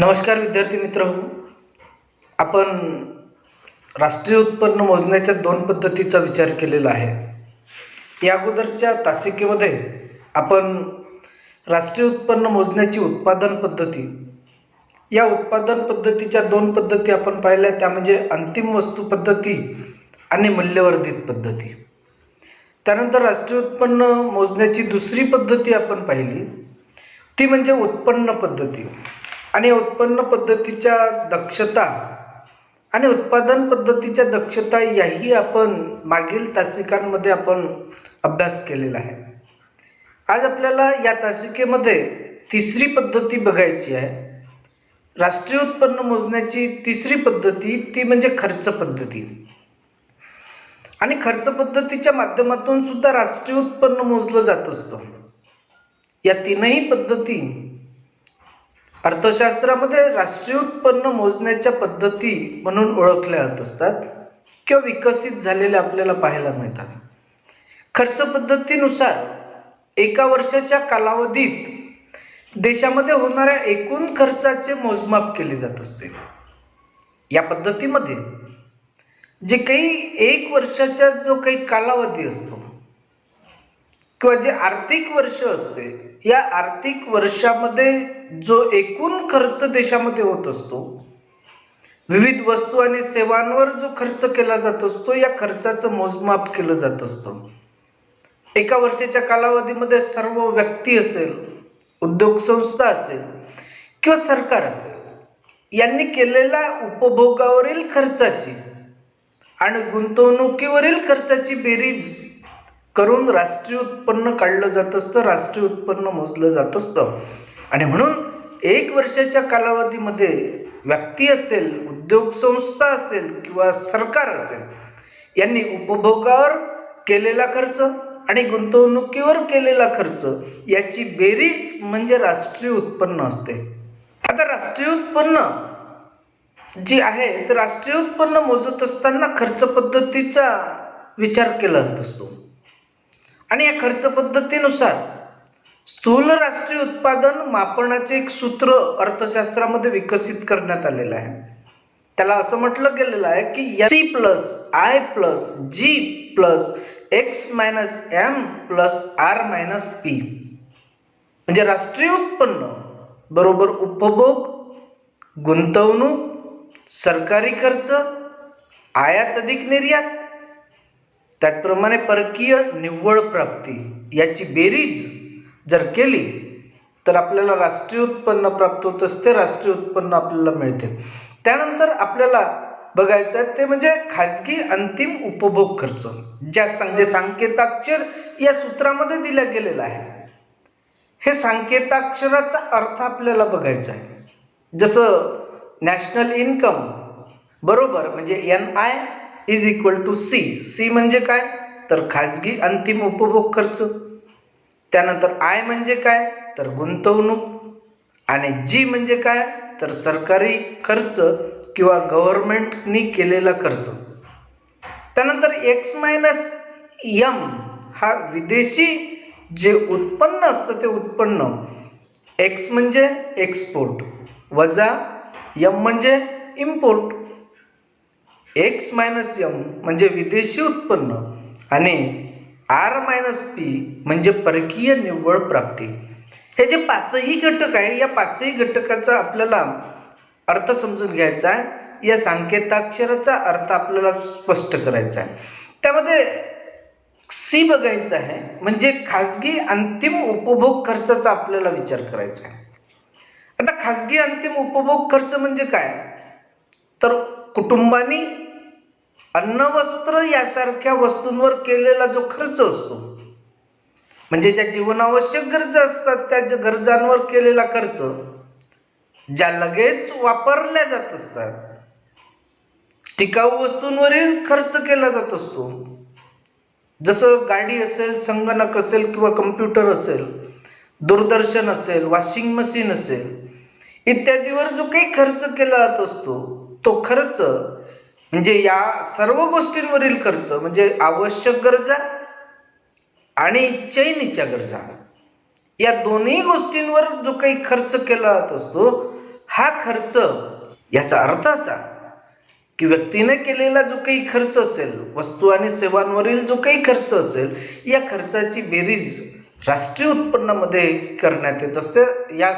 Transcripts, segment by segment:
नमस्कार विद्यार्थी मित्र. आपण राष्ट्रीय उत्पन्न मोजण्याच्या दोन पद्धतीचा विचार केलेला आहे. या अगोदरच्या तासिकेमध्ये आपण राष्ट्रीय उत्पन्न मोजण्याची उत्पादन पद्धती या उत्पादन पद्धतीच्या दोन पद्धती आपण पाहिल्या त्या म्हणजे अंतिम वस्तू पद्धती आणि मूल्यवर्धित पद्धती. त्यानंतर राष्ट्रीय उत्पन्न मोजण्याची दुसरी पद्धती आपण पाहिली ती म्हणजे उत्पन्न पद्धती. आणि उत्पन्न पद्धतीच्या दक्षता आणि उत्पादन पद्धतीच्या दक्षता याही आपण मागील तासिकांमध्ये आपण अभ्यास केलेला आहे. आज आपल्याला या तासिकेमध्ये तिसरी पद्धती बघायची आहे. राष्ट्रीय उत्पन्न मोजण्याची तिसरी पद्धती ती म्हणजे खर्च पद्धती. आणि खर्च पद्धतीच्या माध्यमातून सुद्धा राष्ट्रीय उत्पन्न मोजलं जात असतं. या तीनही पद्धती अर्थशास्त्रामध्ये राष्ट्रीय उत्पन्न मोजण्याच्या पद्धती म्हणून ओळखल्या जात असतात किंवा विकसित झालेल्या आपल्याला पाहायला मिळतात. खर्च पद्धतीनुसार एका वर्षाच्या कालावधीत देशामध्ये होणाऱ्या एकूण खर्चाचे मोजमाप केले जात असते. या पद्धतीमध्ये जे काही एक वर्षाचा जो काही कालावधी असतो किंवा जे आर्थिक वर्ष असते या आर्थिक वर्षामध्ये जो एकूण खर्च देशामध्ये होत असतो विविध वस्तू आणि सेवांवर जो खर्च केला जात असतो या खर्चाचं मोजमाप केलं जात असतं. एका वर्षाच्या कालावधीमध्ये सर्व व्यक्ती असेल उद्योग संस्था असेल किंवा सरकार असेल यांनी केलेल्या उपभोगावरील खर्चाची आणि गुंतवणुकीवरील खर्चाची बेरीज करून राष्ट्रीय उत्पन्न काढलं जात असतं राष्ट्रीय उत्पन्न मोजलं जात असतं. आणि म्हणून एक वर्षाच्या कालावधीमध्ये व्यक्ती असेल उद्योग संस्था असेल किंवा सरकार असेल यांनी उपभोगावर केलेला खर्च आणि गुंतवणुकीवर केलेला खर्च याची बेरीज म्हणजे राष्ट्रीय उत्पन्न असते. आता राष्ट्रीय उत्पन्न जी आहे तर राष्ट्रीय उत्पन्न मोजत असताना खर्च पद्धतीचा विचार केला जात असतो. आणि या खर्च पद्धतीनुसार स्थूल राष्ट्रीय उत्पादन मापनाचे एक सूत्र अर्थशास्त्रामध्ये विकसित करण्यात आलेलं आहे. त्याला असं म्हटलं गेलेलं आहे की C plus I plus G plus X minus M plus R minus P म्हणजे राष्ट्रीय उत्पन्न बरोबर उपभोग गुंतवणूक सरकारी खर्च आयात अधिक निर्यात त्याचप्रमाणे परकीय निव्वळ प्राप्ती याची बेरीज जर केली तर आपल्याला राष्ट्रीय उत्पन्न प्राप्त होत असते राष्ट्रीय उत्पन्न आपल्याला मिळते. त्यानंतर आपल्याला बघायचं आहे ते म्हणजे खाजगी अंतिम उपभोग खर्च ज्या म्हणजे सांकेताक्षर या सूत्रामध्ये दिला गेलेला आहे हे सांकेताक्षराचा अर्थ आपल्याला बघायचा आहे. जसं नॅशनल इन्कम बरोबर म्हणजे N I is equal to C C म्हणजे काय? तर खाजगी अंतिम उपभोग खर्च. त्यानंतर आय म्हणजे काय? तर गुंतवणूक. आणि जी म्हणजे काय? तर सरकारी खर्च किंवा गव्हर्नमेंटनी केलेला खर्च. त्यानंतर एक्स मायनस यम हा विदेशी जे उत्पन्न असतं ते उत्पन्न. एक्स म्हणजे एक्सपोर्ट वजा यम म्हणजे इम्पोर्ट एक्स मायनस यम म्हणजे विदेशी उत्पन्न आणि आर मायनस पी म्हणजे परकीय निव्वळ प्राप्ती. हे जे पाचही घटक आहे या पाचही घटकाचा आपल्याला अर्थ समजून घ्यायचा आहे. या सांकेताक्षराचा अर्थ आपल्याला स्पष्ट करायचा आहे. त्यामध्ये सी बघायचं आहे. म्हणजे खाजगी अंतिम उपभोग खर्चाचा आपल्याला विचार करायचा आहे. आता खाजगी अंतिम उपभोग खर्च म्हणजे काय? तर कुटुंबानी अन्न वस्त्र यासारख्या वस्तूंवर केलेला जो खर्च असतो म्हणजे ज्या जीवनावश्यक गरजा असतात त्या गरजांवर केलेला खर्च ज्या लगेच वापरल्या जात असतात टिकाऊ वस्तूंवरील खर्च केला जात असतो. जसं गाडी असेल संगणक असेल किंवा कम्प्युटर असेल दूरदर्शन असेल वॉशिंग मशीन असेल इत्यादीवर जो काही खर्च केला जात असतो तो खर्च म्हणजे या सर्व गोष्टींवरील खर्च म्हणजे आवश्यक गरजा आणि चैनीच्या गरजा या दोन्ही गोष्टींवर जो काही खर्च केला जात असतो हा खर्च याचा अर्थ असा की व्यक्तीने केलेला जो काही खर्च असेल वस्तू आणि सेवांवरील जो काही खर्च असेल या खर्चाची बेरीज राष्ट्रीय उत्पन्नामध्ये करण्यात येत असते. या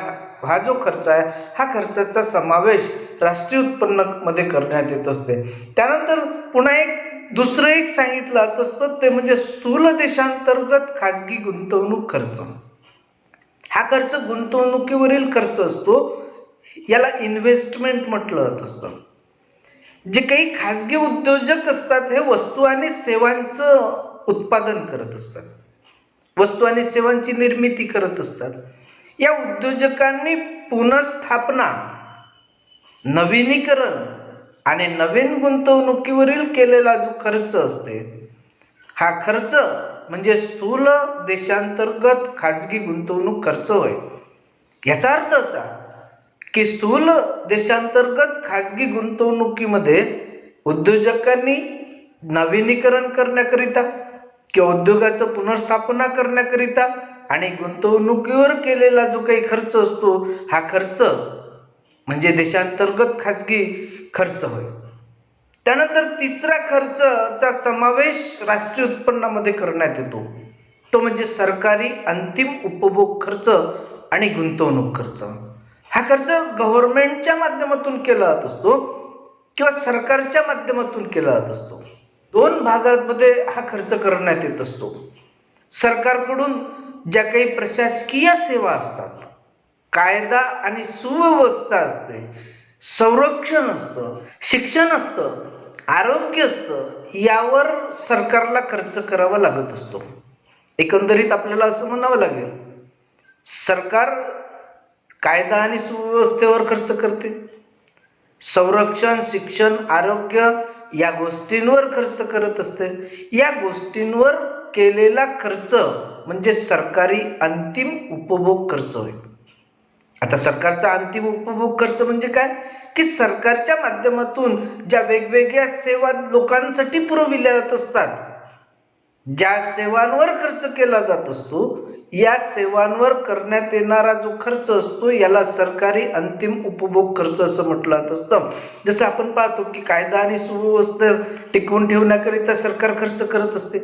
हा जो खर्च आहे हा खर्चाचा समावेश राष्ट्रीय उत्पन्नामध्ये करण्यात येत असते. त्यानंतर पुन्हा एक दुसरं एक सांगितलं जात असतं ते म्हणजे स्थूल देशांतर्गत खाजगी गुंतवणूक खर्च. हा खर्च गुंतवणुकीवरील खर्च असतो याला इन्व्हेस्टमेंट म्हटलं जात असतं. जे काही खाजगी उद्योजक असतात हे वस्तू आणि सेवांचं उत्पादन करत असतात. वस्तू आणि सेवांची निर्मिती करत असतात. या उद्योजकांनी पुनर्स्थापना नवीनीकरण आणि नवीन गुंतवणुकीवरील केलेला जो खर्च असते हा खर्च म्हणजे स्थूल देशांतर्गत खाजगी गुंतवणूक खर्च होय. याचा अर्थ असा की स्थूल देशांतर्गत खाजगी गुंतवणुकीमध्ये उद्योजकांनी नवीनीकरण करण्याकरिता किंवा उद्योगाचं पुनर्स्थापना करण्याकरिता आणि गुंतवणुकीवर केलेला जो काही खर्च असतो हा खर्च म्हणजे देशांतर्गत खाजगी खर्च होय. त्यानंतर तिसरा खर्चचा समावेश राष्ट्रीय उत्पन्नामध्ये करण्यात येतो. तो म्हणजे सरकारी अंतिम उपभोग खर्च आणि गुंतवणूक खर्च. हा खर्च गव्हर्नमेंटच्या माध्यमातून केला जात असतो किंवा सरकारच्या माध्यमातून केला जात असतो. दोन भागांमध्ये हा खर्च करण्यात येत असतो. सरकारकडून ज्या काही प्रशासकीय सेवा असतात कायदा आणि सुव्यवस्था असते संरक्षण असतं शिक्षण असतं आरोग्य असतं यावर सरकारला खर्च करावा लागत असतो. एकंदरीत आपल्याला असं म्हणावं लागेल सरकार कायदा आणि सुव्यवस्थेवर खर्च करते. संरक्षण शिक्षण आरोग्य या गोष्टींवर खर्च करत असते. या गोष्टींवर केलेला खर्च म्हणजे सरकारी अंतिम उपभोग खर्च होय आता सरकारचा अंतिम उपभोग खर्च म्हणजे काय? की सरकारच्या माध्यमातून ज्या वेगवेगळ्या सेवा लोकांसाठी पुरविल्या जात असतात ज्या सेवांवर खर्च केला जात असतो या सेवांवर करण्यात येणारा जो खर्च असतो याला सरकारी अंतिम उपभोग खर्च असं म्हटलं जात असतं. जसं आपण पाहतो की कायदा आणि सुव्यवस्था टिकवून ठेवण्याकरिता सरकार खर्च करत असते.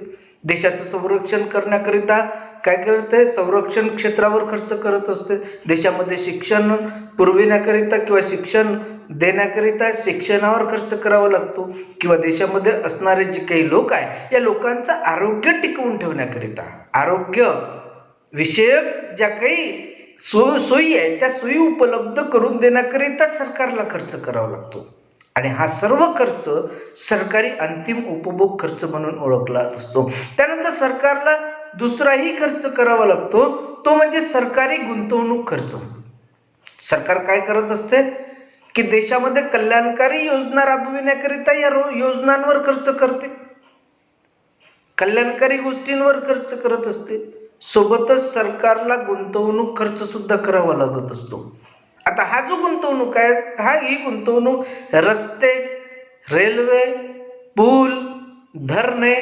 देशाचं संरक्षण करण्याकरिता काय करते संरक्षण क्षेत्रावर खर्च करत असते. देशामध्ये शिक्षण पुरविण्याकरिता किंवा शिक्षण देण्याकरिता शिक्षणावर खर्च करावा लागतो. किंवा देशामध्ये असणारे जे काही लोक आहे या लोकांचं आरोग्य टिकवून ठेवण्याकरिता. आरोग्य विषयक ज्या काही सो सोयी आहेत त्या सोयी उपलब्ध करून देण्याकरिता सरकारला खर्च करावा लागतो. आणि हा सर्व खर्च सरकारी अंतिम उपभोग खर्च म्हणून ओळखला जात. असतो त्यानंतर सरकारला दुसराही खर्च करावा लागतो. तो म्हणजे सरकारी गुंतवणूक खर्च. सरकार काय करत असते? की देशामध्ये कल्याणकारी योजना राबविण्याकरिता या योजनांवर खर्च करते. कल्याणकारी गोष्टींवर खर्च करत असते. सोबतच सरकारला गुंतवणूक खर्च सुद्धा करावा लागत असतो. आता हा जो गुंतवणूक आहे हा ही गुंतवणूक रस्ते रेल्वे पूल धरणे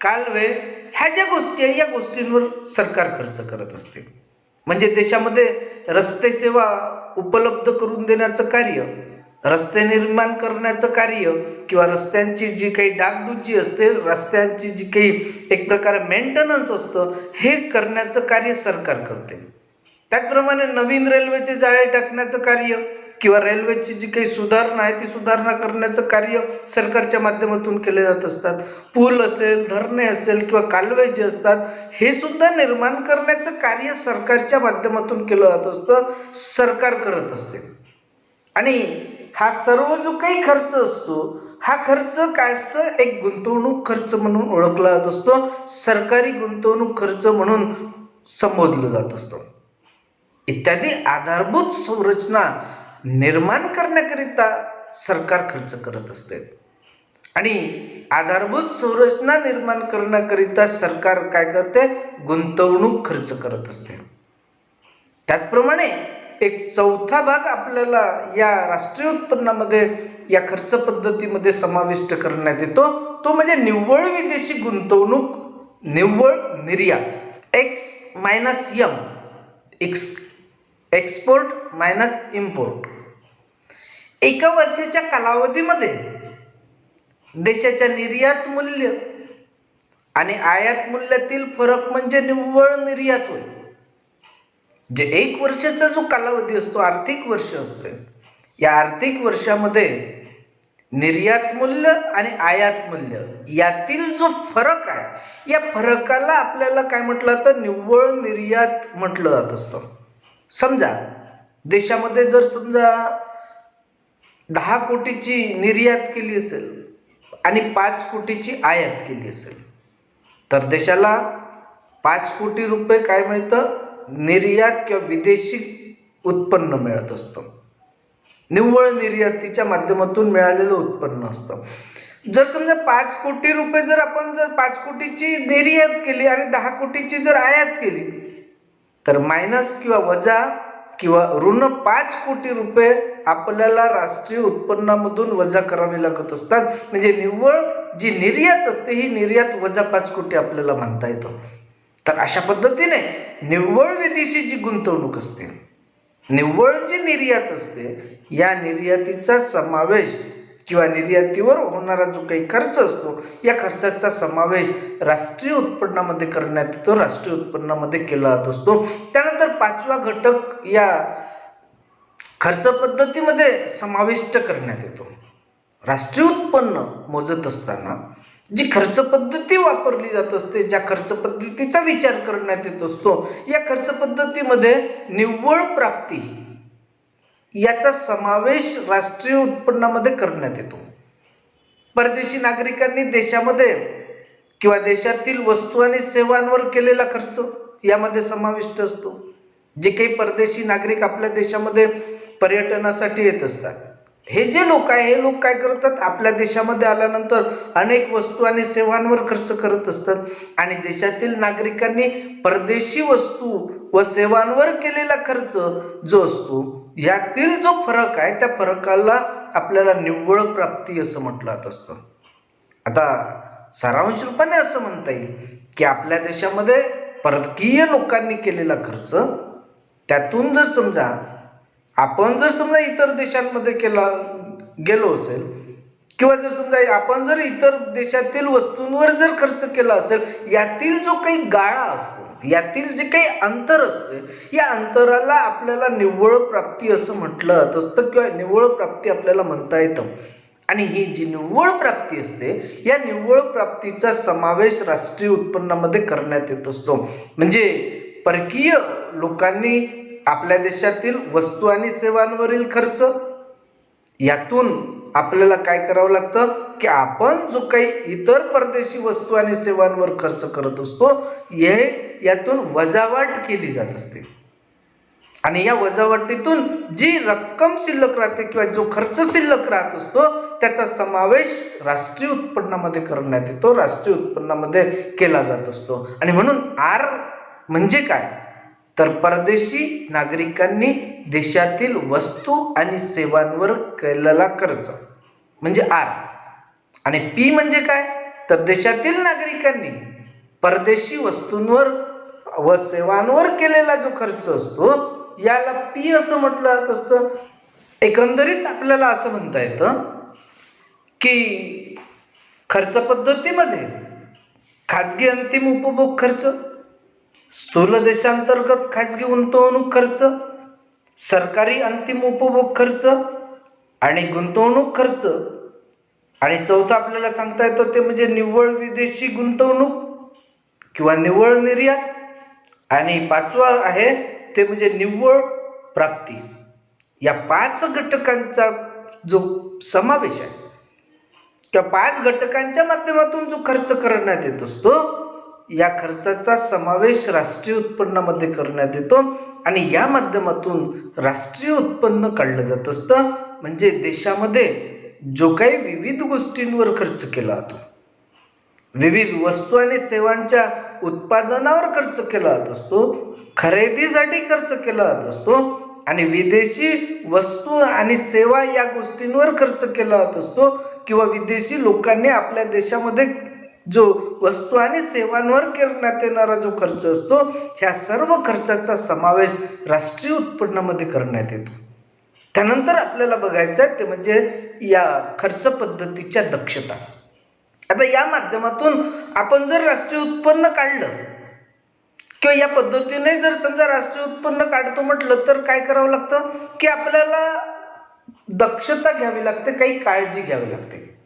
कालवे ह्या ज्या गोष्टी आहे या गोष्टींवर सरकार खर्च करत असते. म्हणजे देशामध्ये रस्ते सेवा उपलब्ध करून देण्याचं कार्य रस्ते निर्माण करण्याचं कार्य किंवा रस्त्यांची जी काही डागडुजी असते रस्त्यांची जी काही एक प्रकारे मेंटेनन्स असतं हे करण्याचं कार्य सरकार करते. त्याचप्रमाणे नवीन रेल्वेचे जाळे टाकण्याचं कार्य किंवा रेल्वेची जी काही सुधारणा आहे ती सुधारणा करण्याचं कार्य सरकारच्या माध्यमातून केले जात असतात. पूल असेल धरणे असेल किंवा कालवे जे असतात हे सुद्धा निर्माण करण्याचं कार्य सरकारच्या माध्यमातून केलं जात असतं सरकार करत असते. आणि हा सर्व जो काही खर्च असतो हा खर्च काय असतो? एक गुंतवणूक खर्च म्हणून ओळखला जात असतो सरकारी गुंतवणूक खर्च म्हणून संबोधलं जात असतं. इत्यादी आधारभूत संरचना निर्माण करण्याकरिता सरकार खर्च करत असते. आणि आधारभूत संरचना निर्माण करण्याकरिता सरकार काय करते? गुंतवणूक खर्च करत असते. त्याचप्रमाणे एक चौथा भाग आपल्याला या राष्ट्रीय उत्पन्नामध्ये या खर्च पद्धतीमध्ये समाविष्ट करण्यात येतो. तो म्हणजे निव्वळ विदेशी गुंतवणूक निव्वळ निर्यात. X minus M. X export minus import एका वर्षाच्या कालावधीमध्ये देशाच्या निर्यात मूल्य आणि आयात मूल्यातील फरक म्हणजे निव्वळ निर्यात होय. जे एक वर्षाचा जो कालावधी असतो आर्थिक वर्ष असते या आर्थिक वर्षामध्ये निर्यात मूल्य आणि आयात मूल्य यातील जो फरक आहे या फरकाला आपल्याला काय म्हटलं तर निव्वळ निर्यात म्हटलं जात असतं. समजा देशामध्ये जर समजा दहा कोटीची निर्यात केली असेल आणि पाच कोटीची आयात केली असेल तर देशाला पाच कोटी रुपये काय मिळतं? निर्यात किंवा विदेशी उत्पन्न मिळत असतं. निव्वळ निर्यातीच्या माध्यमातून मिळालेलं उत्पन्न असतं. जर समजा पाच कोटी रुपये जर आपण जर पाच कोटीची निर्यात केली आणि दहा कोटीची जर आयात केली तर मायनस किंवा वजा किंवा ऋण पाच कोटी रुपये आपल्याला राष्ट्रीय उत्पन्नामधून वजा करावे लागत असतात. म्हणजे निव्वळ जी निर्यात असते ही निर्यात वजा पाच कोटी आपल्याला म्हणता येतं. तर अशा पद्धतीने निव्वळ विदेशी जी गुंतवणूक असते निव्वळ जी निर्यात असते या निर्यातीचा समावेश किंवा निर्यातीवर होणारा जो काही खर्च असतो या खर्चाचा समावेश राष्ट्रीय उत्पन्नामध्ये करण्यात येतो राष्ट्रीय उत्पन्नामध्ये केला जात असतो. त्यानंतर पाचवा घटक या खर्च पद्धतीमध्ये समाविष्ट करण्यात येतो. राष्ट्रीय उत्पन्न मोजत असताना जी खर्च पद्धती वापरली जात असते ज्या खर्च पद्धतीचा विचार करण्यात येत असतो या खर्च पद्धतीमध्ये निव्वळ प्राप्ती याचा समावेश राष्ट्रीय उत्पन्नामध्ये करण्यात येतो. परदेशी नागरिकांनी देशामध्ये किंवा देशातील वस्तू आणि सेवांवर केलेला खर्च यामध्ये समाविष्ट असतो. जे काही परदेशी नागरिक आपल्या देशामध्ये पर्यटनासाठी येत असतात. हे जे लोक आहे हे लोक काय करतात? आपल्या देशामध्ये आल्यानंतर अनेक वस्तू आणि सेवांवर खर्च करत असतात. आणि देशातील नागरिकांनी परदेशी वस्तू व सेवांवर केलेला खर्च जो असतो यातील जो फरक आहे त्या फरकाला आपल्याला निव्वळ प्राप्ती असं म्हटलं जात असतं. आता सारांश रूपाने असं म्हणता येईल की आपल्या देशामध्ये परकीय लोकांनी केलेला खर्च त्यातून जर समजा आपण जर समजा इतर देशांमध्ये केला गेलो असेल किंवा जर समजा आपण जर इतर देशातील वस्तूंवर जर खर्च केला असेल यातील जो काही गाळा असतो यातील जे काही अंतर असते या अंतराला आपल्याला निव्वळ प्राप्ती असं म्हटलं जात असतं किंवा निव्वळ प्राप्ती आपल्याला म्हणता येतं. आणि ही जी निव्वळ प्राप्ती असते या निव्वळ प्राप्तीचा समावेश राष्ट्रीय उत्पन्नामध्ये करण्यात येत असतो. म्हणजे परकीय लोकांनी आपल्या देशातील वस्तू आणि सेवांवरील खर्च यातून आपल्याला काय करावं लागतं? की आपण जो काही इतर परदेशी वस्तू आणि सेवांवर खर्च करत असतो हे यातून वजावाट केली जात असते. आणि या वजावटीतून जी रक्कम शिल्लक राहते किंवा जो खर्च शिल्लक राहत असतो त्याचा समावेश राष्ट्रीय उत्पन्नामध्ये करण्यात येतो राष्ट्रीय उत्पन्नामध्ये केला जात असतो. आणि म्हणून आर म्हणजे काय? तर परदेशी नागरिकांनी देशातील वस्तू आणि सेवांवर केलेला खर्च म्हणजे आर. आणि पी म्हणजे काय? तर देशातील नागरिकांनी परदेशी वस्तूंवर व सेवांवर केलेला जो खर्च असतो याला पी असं म्हटलं जात असतं. एकंदरीत आपल्याला असं म्हणता येतं की खर्च पद्धतीमध्ये खाजगी अंतिम उपभोग खर्च स्थूल देशांतर्गत खाजगी गुंतवणूक खर्च सरकारी अंतिम उपभोग खर्च आणि गुंतवणूक खर्च. आणि चौथा आपल्याला सांगता येतं ते म्हणजे निव्वळ विदेशी गुंतवणूक किंवा निव्वळ निर्यात. आणि पाचवा आहे ते म्हणजे निव्वळ प्राप्ती. या पाच घटकांचा जो समावेश आहे किंवा पाच घटकांच्या माध्यमातून जो खर्च करण्यात येत असतो या खर्चाचा समावेश राष्ट्रीय उत्पन्नामध्ये करण्यात येतो आणि या माध्यमातून राष्ट्रीय उत्पन्न काढलं जात असतं. म्हणजे देशामध्ये जो काही विविध गोष्टींवर खर्च केला जातो विविध वस्तू आणि सेवांच्या उत्पादनावर खर्च केला जात असतो खरेदीसाठी खर्च केला जात असतो आणि विदेशी वस्तू आणि सेवा या गोष्टींवर खर्च केला जात असतो किंवा विदेशी लोकांनी आपल्या देशामध्ये जो वस्तू आणि सेवांवर करण्यात येणारा जो खर्च असतो ह्या सर्व खर्चाचा समावेश राष्ट्रीय उत्पन्नामध्ये करण्यात येतो. त्यानंतर आपल्याला बघायचं आहे ते म्हणजे या खर्च पद्धतीच्या दक्षता. आता या माध्यमातून आपण जर राष्ट्रीय उत्पन्न काढलं किंवा या पद्धतीने जर समजा राष्ट्रीय उत्पन्न काढतो म्हटलं तर काय करावं लागतं? की आपल्याला दक्षता घ्यावी लागते काही काळजी घ्यावी लागते.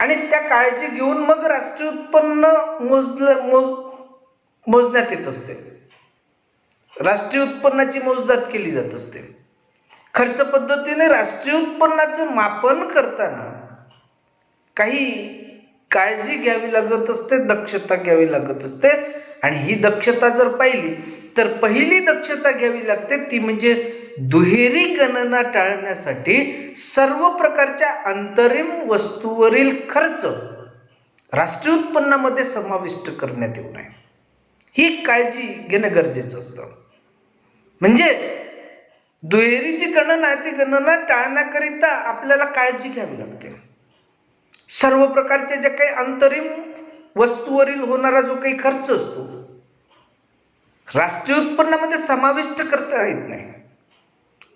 आणि त्या काळजी घेऊन मग राष्ट्रीय उत्पन्न मोजलं मोज मोजण्यात येत असते. राष्ट्रीय उत्पन्नाची मोजदात केली जात असते. खर्च पद्धतीने राष्ट्रीय उत्पन्नाचं मापन करताना काही काळजी घ्यावी लागत असते दक्षता घ्यावी लागत असते. आणि ही दक्षता जर पाहिली तर पहिली दक्षता घ्यावी लागते ती म्हणजे दुहेरी गणना टाळण्यासाठी सर्व प्रकारच्या अंतरिम वस्तूवरील खर्च राष्ट्रीय उत्पन्नामध्ये समाविष्ट करण्यात येऊ नये. ही काळजी घेणं गरजेचं असतं. म्हणजे दुहेरीची गणना ती गणना टाळण्याकरिता आपल्याला काळजी घ्यावी लागते. सर्व प्रकारच्या ज्या काही अंतरिम वस्तूवरील होणारा जो काही खर्च असतो राष्ट्रीय उत्पन्नामध्ये समाविष्ट करता येत नाही.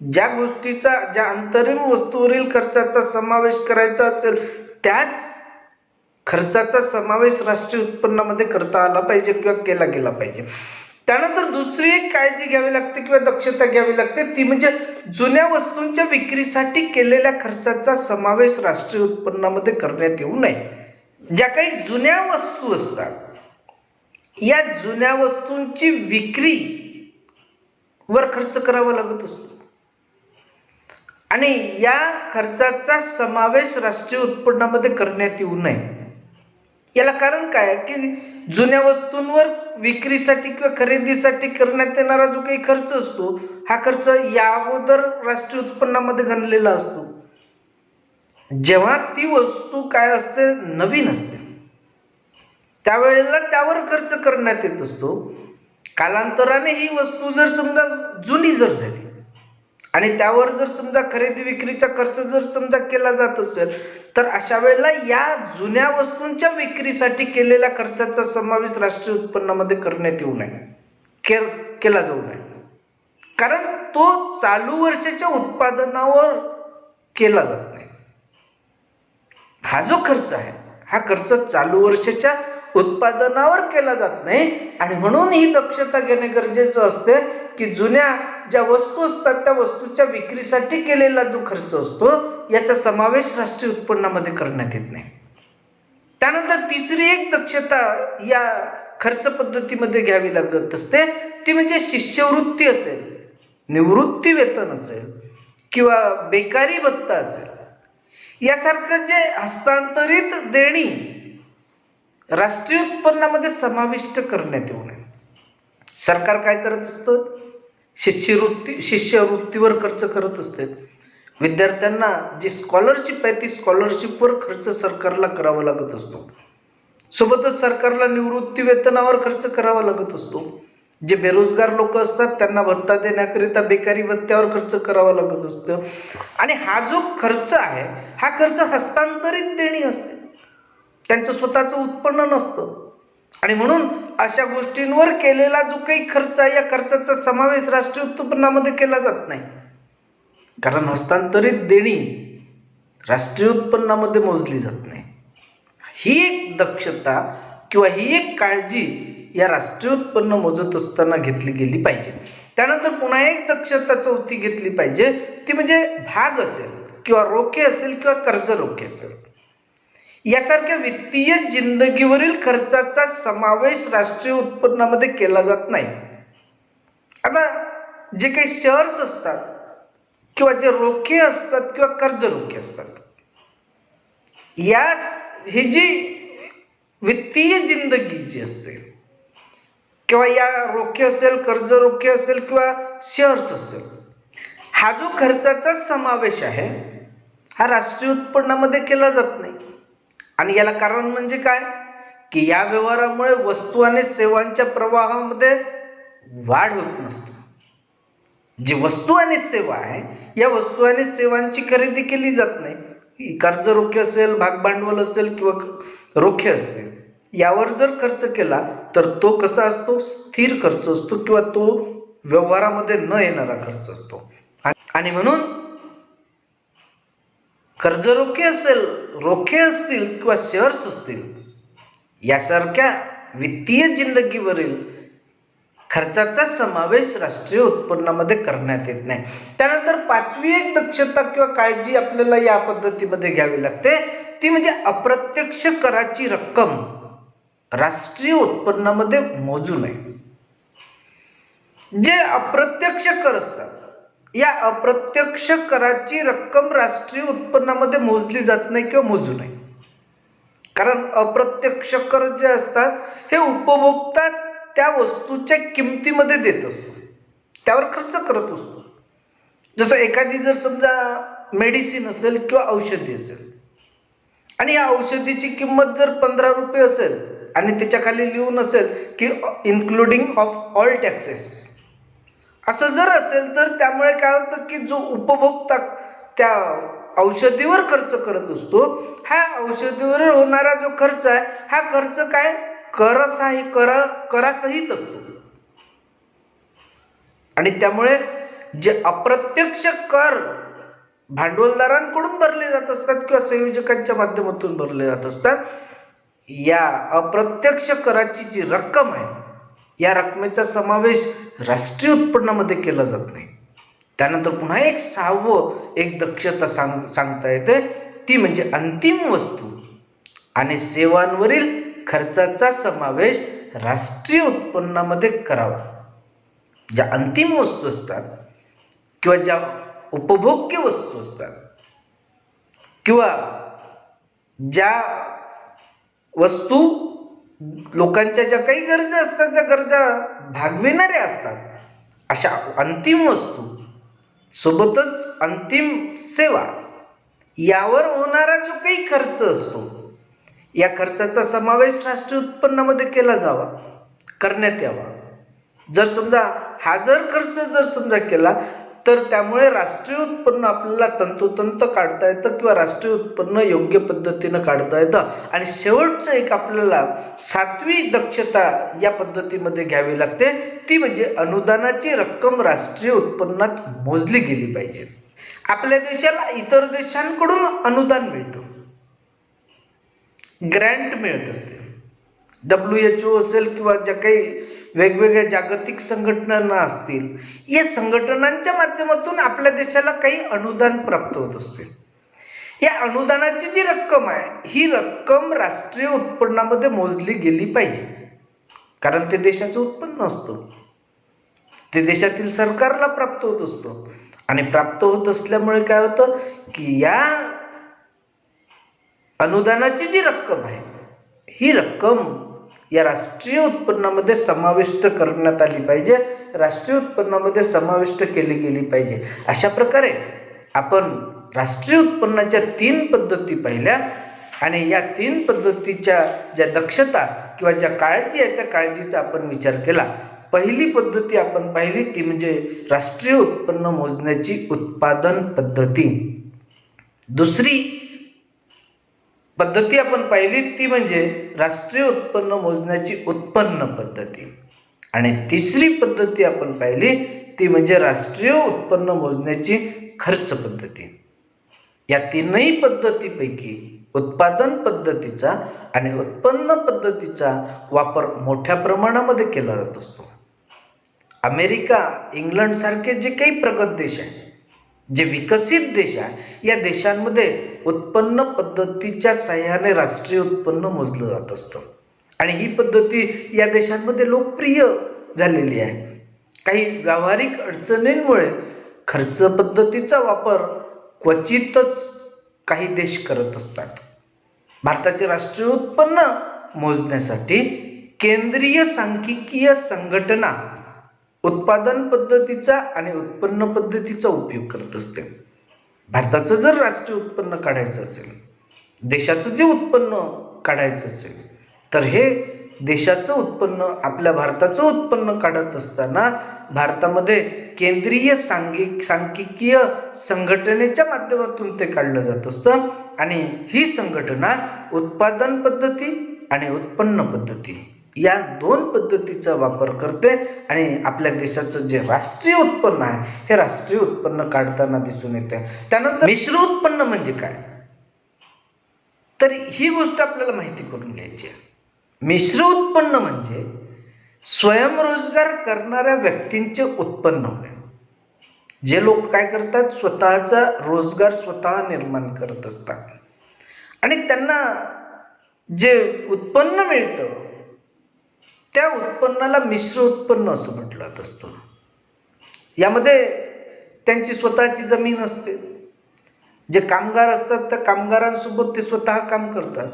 ज्या गोष्टीचा ज्या अंतरिम वस्तूवरील खर्चाचा समावेश करायचा असेल त्याच खर्चाचा समावेश राष्ट्रीय उत्पन्नामध्ये करता आला पाहिजे किंवा केला गेला पाहिजे. त्यानंतर दुसरी एक काळजी घ्यावी लागते किंवा दक्षता घ्यावी लागते ती म्हणजे जुन्या वस्तूंच्या विक्रीसाठी केलेल्या खर्चाचा समावेश राष्ट्रीय उत्पन्नामध्ये करण्यात येऊ नये. ज्या काही जुन्या वस्तू असतात या जुन्या वस्तूंची विक्री वर खर्च करावा लागत असतो. आणि या खर्चाचा समावेश राष्ट्रीय उत्पन्नामध्ये करण्यात येऊ नये. याला कारण काय की जुन्या वस्तूंवर विक्रीसाठी किंवा खरेदीसाठी करण्यात येणारा जो काही खर्च असतो हा खर्च या अगोदर राष्ट्रीय उत्पन्नामध्ये गणलेला असतो. जेव्हा ती वस्तू काय असते? नवीन असते. त्यावेळेला त्यावर खर्च करण्यात येत असतो. कालांतराने ही वस्तू जर समजा जुनी जर झाली आणि त्यावर जर समजा खरेदी विक्रीचा खर्च जर समजा केला जात असेल तर अशा वेळेला या जुन्या वस्तूंच्या विक्रीसाठी केलेल्या खर्चाचा समावेश राष्ट्रीय उत्पन्नामध्ये करण्यात येऊ नये. के केला जाऊ नये. कारण तो चालू वर्षाच्या उत्पादनावर केला जात नाही. हा जो खर्च आहे हा खर्च चालू वर्षाच्या उत्पादनावर केला जात नाही आणि म्हणून ही दक्षता घेणे गरजेचं असते. की जुन्या ज्या वस्तू असतात त्या वस्तूच्या विक्रीसाठी केलेला जो खर्च असतो याचा समावेश राष्ट्रीय उत्पन्नामध्ये करण्यात येत नाही. त्यानंतर तिसरी एक दक्षता या खर्च पद्धतीमध्ये घ्यावी लागत असते. ती म्हणजे शिष्यवृत्ती असेल निवृत्ती वेतन असेल किंवा बेकारी भत्ता असेल. यासारखं जे हस्तांतरित देणी राष्ट्रीय उत्पन्नामध्ये समाविष्ट करण्यात येऊ नये. सरकार काय करत असतं? शिष्यवृत्ती शिष्यवृत्तीवर खर्च करत असते. विद्यार्थ्यांना जी स्कॉलरशिप आहे ती स्कॉलरशिपवर खर्च सरकारला करावा लागत असतो. सोबतच सरकारला निवृत्ती वेतनावर खर्च करावा लागत असतो. जे बेरोजगार लोक असतात त्यांना भत्ता देण्याकरिता बेकारी भत्त्यावर खर्च करावा लागत असतो. आणि हा जो खर्च आहे हा खर्च हस्तांतरित देणी असते. त्यांचं स्वतःचं उत्पन्न नसतं. आणि म्हणून अशा गोष्टींवर केलेला जो काही खर्च आहे या खर्चाचा समावेश राष्ट्रीय उत्पन्नामध्ये केला जात नाही. कारण हस्तांतरित देणी राष्ट्रीय उत्पन्नामध्ये मोजली जात नाही. ही एक दक्षता किंवा ही एक काळजी या राष्ट्रीय उत्पन्न मोजत असताना घेतली गेली पाहिजे. त्यानंतर पुन्हा एक दक्षता चौथी घेतली पाहिजे. ती म्हणजे भाग असेल किंवा रोखे असेल किंवा कर्ज रोखे असेल. यासारख्या वित्तीय जिंदगीवरील खर्चाचा समावेश राष्ट्रीय उत्पन्नामध्ये केला जात नाही. आता जे काही शेअर्स असतात किंवा जे रोखे असतात किंवा कर्ज रोखे असतात या ही जी वित्तीय जिंदगी जी असते किंवा या रोखे असेल कर्ज रोखे असेल किंवा शेअर्स असेल हा जो खर्चाचा समावेश आहे हा राष्ट्रीय उत्पन्नामध्ये केला जात नाही. आणि याला कारण म्हणजे काय? की या व्यवहारामुळे वस्तू आणि सेवांच्या प्रवाहामध्ये वाढ होत नसते. जी वस्तू आणि सेवा आहे या वस्तू आणि सेवांची खरेदी केली जात नाही. कर्ज रोखे असेल भागभांडवल असेल किंवा रोखे असेल यावर जर खर्च केला तर तो कसा असतो? स्थिर खर्च असतो किंवा तो व्यवहारामध्ये न येणारा खर्च असतो. आणि म्हणून कर्ज रोखे असेल रोखे असतील किंवा शेअर्स असतील यासारख्या वित्तीय जिंदगीवरील खर्चाचा समावेश राष्ट्रीय उत्पन्नामध्ये करण्यात येत नाही. त्यानंतर पाचवी एक दक्षता किंवा काळजी आपल्याला या पद्धतीमध्ये घ्यावी लागते. ती म्हणजे अप्रत्यक्ष कराची रक्कम राष्ट्रीय उत्पन्नामध्ये मोजू नये. जे अप्रत्यक्ष कर असतात या अप्रत्यक्ष कराची रक्कम राष्ट्रीय उत्पन्नामध्ये मोजली जात नाही किंवा मोजू नये. कारण अप्रत्यक्ष कर जे असतात हे उपभोक्ता त्या वस्तूच्या किमतीमध्ये देत असतो. त्यावर खर्च करत असतो. जसं एखादी जर समजा मेडिसिन असेल किंवा औषधी असेल आणि या औषधीची किंमत जर पंधरा रुपये असेल आणि त्याच्याखाली लिहून असेल की इन्क्लुडिंग ऑफ ऑल टॅक्सेस असं जर असेल तर त्यामुळे काय होतं की जो उपभोक्ता त्या औषधीवर खर्च करत असतो हा औषधीवर होणारा जो खर्च आहे हा खर्च काय? करसाही कर करासहित असतो. आणि त्यामुळे जे अप्रत्यक्ष कर भांडवलदारांकडून भरले जात असतात किंवा संयोजकांच्या माध्यमातून भरले जात असतात या अप्रत्यक्ष कराची जी रक्कम आहे या रकमेचा समावेश राष्ट्रीय उत्पन्नामध्ये केला जात नाही. त्यानंतर पुन्हा एक सहावं एक दक्षता सांग सांगता येते. ती म्हणजे अंतिम वस्तू. आणि सेवांवरील खर्चाचा समावेश राष्ट्रीय उत्पन्नामध्ये करावा. ज्या अंतिम वस्तू असतात किंवा ज्या उपभोग्य वस्तू असतात किंवा ज्या वस्तू लोकांच्या ज्या काही गरजा असतात त्या गरजा भागविणाऱ्या असतात. अशा अंतिम वस्तू सोबतच अंतिम सेवा यावर होणारा जो काही खर्च असतो या खर्चाचा समावेश राष्ट्रीय उत्पन्नामध्ये केला जावा करण्यात यावा. जर समजा हा जर खर्च जर समजा केला तर त्यामुळे राष्ट्रीय उत्पन्न आपल्याला तंतोतंत काढता येतं किंवा राष्ट्रीय उत्पन्न योग्य पद्धतीनं काढता येतं. आणि शेवटचं एक आपल्याला सातवी दक्षता या पद्धतीमध्ये घ्यावी लागते. ती म्हणजे अनुदानाची रक्कम राष्ट्रीय उत्पन्नात मोजली गेली पाहिजे. आपल्या देशाला इतर देशांकडून अनुदान मिळतं. ग्रँट मिळत असते. डब्ल्यू एच ओ असेल किंवा ज्या काही वेगवेगळ्या जागतिक संघटना असतील या संघटनांच्या माध्यमातून आपल्या देशाला काही अनुदान प्राप्त होत असते. या अनुदानाची जी रक्कम आहे ही रक्कम राष्ट्रीय उत्पन्नामध्ये मोजली गेली पाहिजे. कारण ते देशाचं उत्पन्न असतं. ते देशातील सरकारला प्राप्त होत असतं. आणि प्राप्त होत असल्यामुळे काय होतं की या अनुदानाची जी रक्कम आहे ही रक्कम या राष्ट्रीय उत्पन्नामध्ये समाविष्ट करण्यात आली पाहिजे. राष्ट्रीय उत्पन्नामध्ये समाविष्ट केली गेली पाहिजे. अशा प्रकारे आपण राष्ट्रीय उत्पन्नाच्या तीन पद्धती पाहिल्या आणि या तीन पद्धतीच्या ज्या दक्षता किंवा ज्या काळजी आहे त्या काळजीचा आपण विचार केला. पहिली पद्धती आपण पाहिली ती म्हणजे राष्ट्रीय उत्पन्न मोजण्याची उत्पादन पद्धती. दुसरी पद्धती आपण पाहिली ती म्हणजे राष्ट्रीय उत्पन्न मोजण्याची उत्पन्न पद्धती. आणि तिसरी पद्धती आपण पाहिली ती म्हणजे राष्ट्रीय उत्पन्न मोजण्याची खर्च पद्धती. या तीनही पद्धतीपैकी उत्पादन पद्धतीचा आणि उत्पन्न पद्धतीचा वापर मोठ्या प्रमाणामध्ये केला जात असतो. अमेरिका इंग्लंड सारखे जे काही प्रगत देश आहेत जे विकसित देश आहे या देशांमध्ये उत्पन्न पद्धतीच्या सहाय्याने राष्ट्रीय उत्पन्न मोजलं जात असतं. आणि ही पद्धती या देशांमध्ये लोकप्रिय झालेली आहे. काही व्यावहारिक अडचणींमुळे खर्च पद्धतीचा वापर क्वचितच काही देश करत असतात. भारताचे राष्ट्रीय उत्पन्न मोजण्यासाठी केंद्रीय सांख्यिकीय संघटना उत्पादन पद्धतीचा आणि उत्पन्न पद्धतीचा उपयोग करत असते. भारताचं जर राष्ट्रीय उत्पन्न काढायचं असेल देशाचं जे उत्पन्न काढायचं असेल तर हे देशाचं उत्पन्न आपल्या भारताचं उत्पन्न काढत असताना भारतामध्ये केंद्रीय सांघिक सांख्यिकीय संघटनेच्या माध्यमातून ते काढलं जात असतं. आणि ही संघटना उत्पादन पद्धती आणि उत्पन्न पद्धती या दोन पद्धतीचा वापर करते आणि आपल्या देशाचं जे राष्ट्रीय उत्पन्न आहे हे राष्ट्रीय उत्पन्न काढताना दिसून येते. त्यानंतर मिश्र उत्पन्न म्हणजे काय? तर ही गोष्ट आपल्याला माहिती करून घ्यायची आहे. मिश्र उत्पन्न म्हणजे स्वयंरोजगार करणाऱ्या व्यक्तींचे उत्पन्न होय. जे लोक काय करतात? स्वतःचा रोजगार स्वतः निर्माण करत असतात. आणि त्यांना जे उत्पन्न मिळतं त्या उत्पन्नाला मिश्र उत्पन्न असं म्हटलं जात. असतं यामध्ये त्यांची स्वतःची जमीन असते. जे कामगार असतात त्या कामगारांसोबत ते स्वतः काम करतात.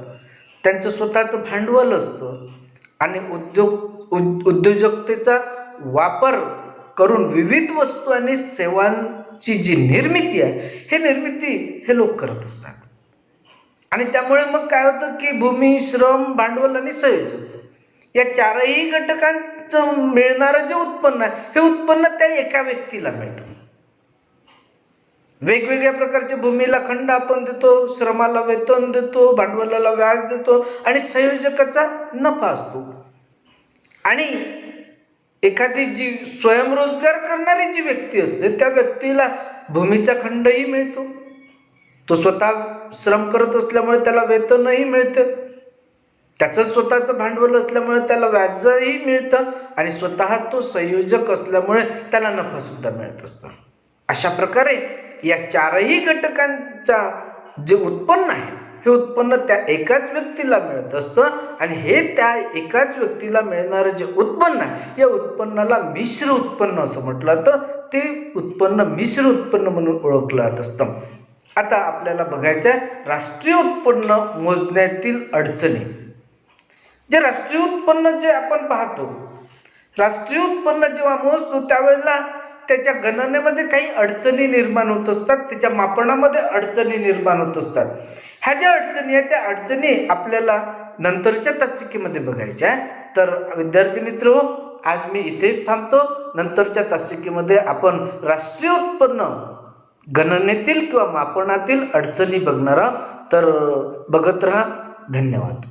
त्यांचं स्वतःचं भांडवल असतं. आणि उद्योग उद- उद्योजकतेचा वापर करून विविध वस्तू आणि सेवांची जी निर्मिती आहे हे निर्मिती हे लोक करत असतात. आणि त्यामुळे मग काय होतं की भूमी श्रम भांडवल आणि संयोजन या चारही घटकांचं मिळणारं जे उत्पन्न आहे हे उत्पन्न त्या एका व्यक्तीला मिळतं. वेगवेगळ्या प्रकारच्या भूमीला खंड आपण देतो श्रमाला वेतन देतो भांडवलाला व्याज देतो आणि संयोजकाचा नफा असतो. आणि एखादी जी स्वयंरोजगार करणारी जी व्यक्ती असते त्या व्यक्तीला भूमीचा खंडही मिळतो. तो स्वतः श्रम करत असल्यामुळे त्याला वेतनही मिळतं. त्याचं स्वतःचं भांडवल असल्यामुळे त्याला व्याजही मिळतं आणि स्वतः तो संयोजक असल्यामुळे त्याला नफासुद्धा मिळत असतं. अशा प्रकारे या चारही घटकांचा जे उत्पन्न आहे हे उत्पन्न त्या एकाच व्यक्तीला मिळत असतं आणि हे त्या एकाच व्यक्तीला मिळणारं जे उत्पन्न आहे या उत्पन्नाला मिश्र उत्पन्न असं म्हटलं जातं. ते उत्पन्न मिश्र उत्पन्न म्हणून ओळखलं जात असतं. आता आपल्याला बघायचं आहे राष्ट्रीय उत्पन्न मोजण्यातील अडचणी. जे राष्ट्रीय उत्पन्न जे आपण पाहतो राष्ट्रीय उत्पन्न जेव्हा मोजतो त्यावेळेला त्याच्या गणनेमध्ये काही अडचणी निर्माण होत असतात त्याच्या मापनामध्ये अडचणी निर्माण होत असतात. ह्या ज्या अडचणी आहेत त्या अडचणी आपल्याला नंतरच्या तासिकेमध्ये बघायच्या आहे तर विद्यार्थी मित्र आज मी इथेच थांबतो. नंतरच्या तासिकेमध्ये आपण राष्ट्रीय उत्पन्न गणनेतील किंवा मापनातील अडचणी बघणार आहोत. तर बघत राहा. धन्यवाद.